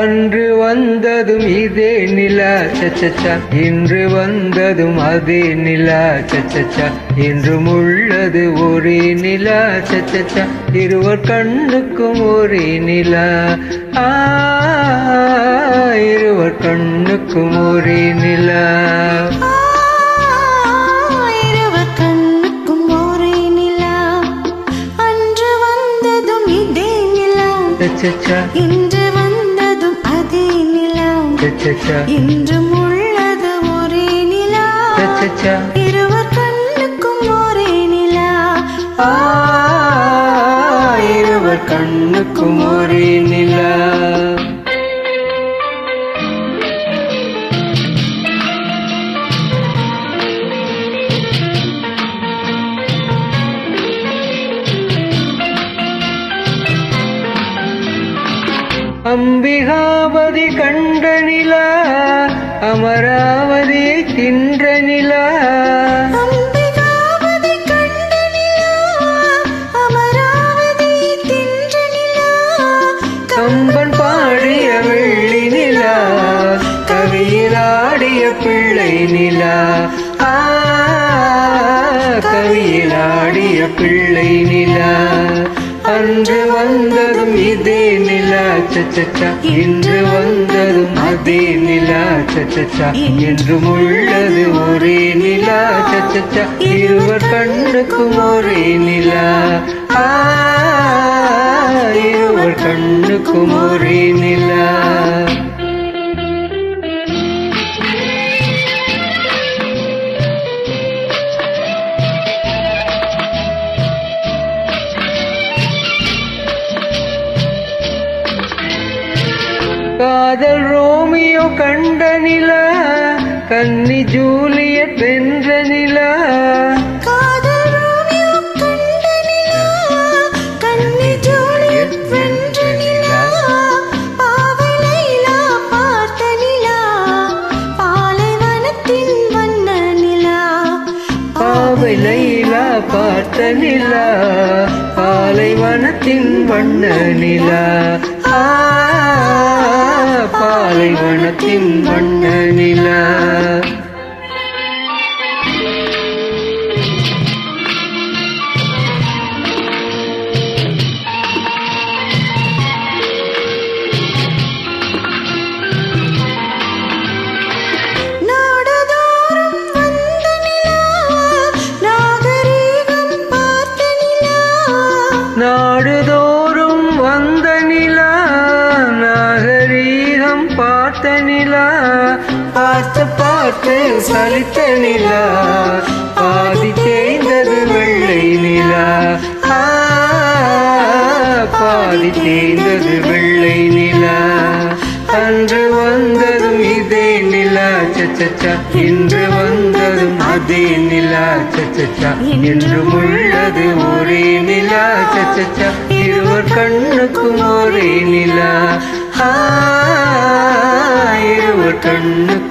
அன்று வந்ததும் இதே நிலா. சச்சச்சா இன்று வந்ததும் அதே நிலா. சச்சச்சா என்றும் உள்ளது ஒரே நிலா. சச்சச்சா இருவர் கண்ணுக்கும் ஒரே நிலா. இருவர் கண்ணுக்கும் ஒரே நிலா. இருவர் இன்றும் உள்ளது ஒரே நிலா. இருவர் கண்ணுக்கும் ஒரே நிலா. இருவர் கண்ணுக்கும் ஒரே நிலா. அம்பிகாபதி கண்ட நிலா அமராவதி தின்ற நிலா கம்பன் பாடிய வெள்ளி நிலா கவியில் ஆடிய பிள்ளை நிலா ஆ கவியில் ஆடிய பிள்ளை நிலா அன்று வந்ததும் இதே நிலா சச்சா இன்று வந்ததும் அதே நிலா சச்சா என்றும் உள்ளது ஒரே நிலா சச்சா இருவர் கண்ணுக்கும் ஒரே நிலா. இருவர் கண்ணுக்கும் ஒரே நிலா. காதல் ரோமியோ கண்ட நிலா கன்னி ஜூலியட் வென்ற நிலா. லைலா பார்த்த நிலா பாலைவனத்தின் வண்ண நிலா. லைலா பார்த்த பாலைவனத்தின் வண்ண நிலா. பார்த்து சலித்த நிலா பாதி தேய்ந்தது வெள்ளை நிலா. பாதி தேய்ந்தது வெள்ளை நிலா. அன்று வந்ததும் இதே நிலா சச்சச்சா இன்று வந்ததும் அதே நிலா சச்சச்சா என்றும் உள்ளது ஒரே நிலா சச்சச்சா இருவர் கண்ணுக்கும் ஒரே நிலா. இருவர் கண்ணுக்கும்